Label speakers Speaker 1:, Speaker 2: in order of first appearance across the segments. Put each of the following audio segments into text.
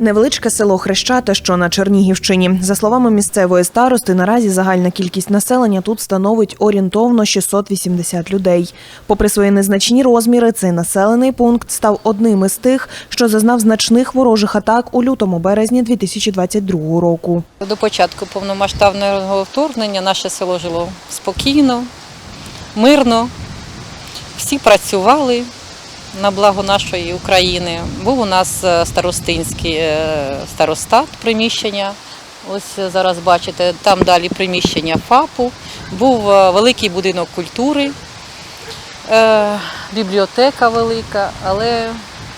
Speaker 1: Невеличке село Хрещате, що на Чернігівщині. За словами місцевої старости, наразі загальна кількість населення тут становить орієнтовно 680 людей. Попри свої незначні розміри, цей населений пункт став одним із тих, що зазнав значних ворожих атак у лютому березні 2022 року.
Speaker 2: До початку повномасштабного вторгнення наше село жило спокійно, мирно. Всі працювали на благо нашої України. Був у нас е, старостинський е, старостат приміщення. Ось е, зараз бачите, там далі приміщення ФАПу. Був великий будинок культури, бібліотека велика, але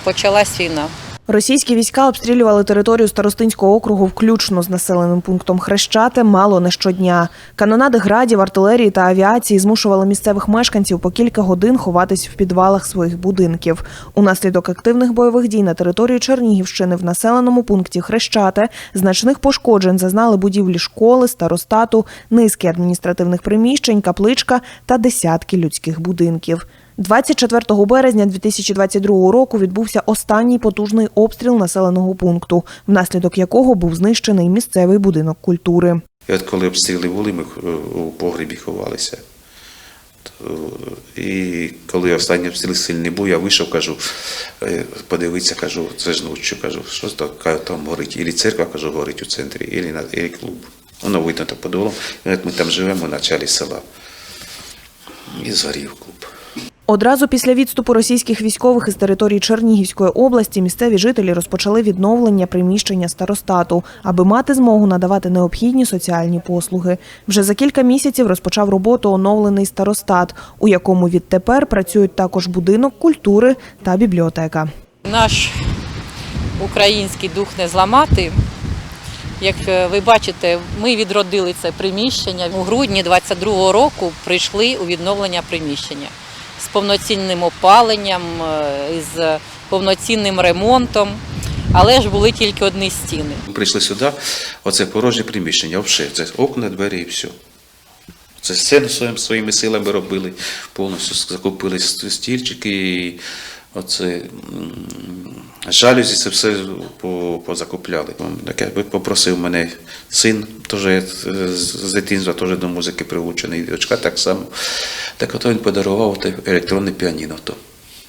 Speaker 2: почалась війна.
Speaker 1: Російські війська обстрілювали територію Старостинського округу включно з населеним пунктом Хрещати мало не щодня. Канонади градів, артилерії та авіації змушували місцевих мешканців по кілька годин ховатись в підвалах своїх будинків. Унаслідок активних бойових дій на території Чернігівщини в населеному пункті Хрещате значних пошкоджень зазнали будівлі школи, старостату, низки адміністративних приміщень, капличка та десятки людських будинків. 24 березня 2022 року відбувся останній потужний обстріл населеного пункту, внаслідок якого був знищений місцевий будинок культури.
Speaker 3: І от коли обстріли були, ми е, у погребі ховалися. І коли останній обстріл сильний був, я вийшов, кажу, е, подивитися, кажу, це ж ночі, кажу, що там горить. Ілі церква, кажу, горить у центрі, ілі, ілі клуб. Воно видно так подолом. Ми там живемо на началі села. І згорів клуб.
Speaker 1: Одразу після відступу російських військових із території Чернігівської області місцеві жителі розпочали відновлення приміщення старостату, аби мати змогу надавати необхідні соціальні послуги. Вже за кілька місяців розпочав роботу оновлений старостат, у якому відтепер працюють також будинок культури та бібліотека.
Speaker 2: Наш український дух не зламати. Як е, ви бачите, ми відродили це приміщення. У грудні 22-го року прийшли у відновлення приміщення з повноцінним опаленням, е, з повноцінним ремонтом, але ж були тільки одні стіни.
Speaker 3: Прийшли сюди, оце порожнє приміщення, взагалі, це окна, двері і все. Це все своїм, своїми силами робили, повністю закупили стільчики, оце жалюзі, це все позакупляли. Так я попросив мене син, теж е, з дитинства теж до музики прилучений, дочка так само. Так от він подарував електронне піаніно. То.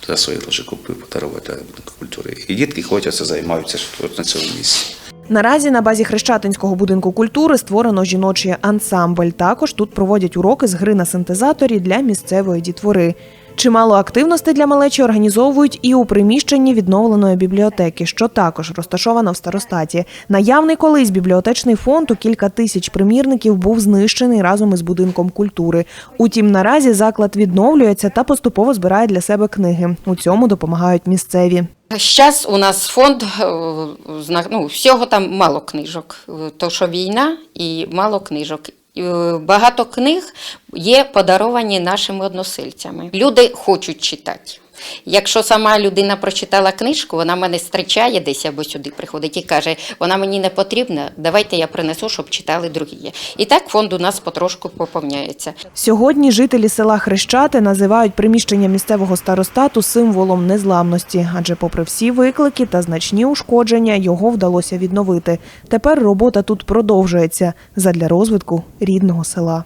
Speaker 3: За свої гроші купив подарувати культури. І дітки ходять, це займаються на цьому місці.
Speaker 1: Наразі на базі Хрещатинського будинку культури створено жіночий ансамбль. Також тут проводять уроки з гри на синтезаторі для місцевої дітвори. Чимало активностей для малечі організовують і у приміщенні відновленої бібліотеки, що також розташована в старостаті. Наявний колись бібліотечний фонд у кілька тисяч примірників був знищений разом із будинком культури. Утім, наразі заклад відновлюється та поступово збирає для себе книги. У цьому допомагають місцеві.
Speaker 4: Зараз у нас фонд, е, ну, всього там мало книжок, е, то що війна і мало книжок. Е, Багато книг є подаровані нашими односельцями. Люди хочуть читати. Якщо сама людина прочитала книжку, вона мене зустрічає десь або сюди приходить і каже, вона мені не потрібна, давайте я принесу, щоб читали другі. І так фонд у нас потрошку поповняється.
Speaker 1: Сьогодні жителі села Хрещати називають приміщення місцевого старостату символом незламності, адже, попри всі виклики та значні ушкодження, його вдалося відновити. Тепер робота тут продовжується задля розвитку рідного села.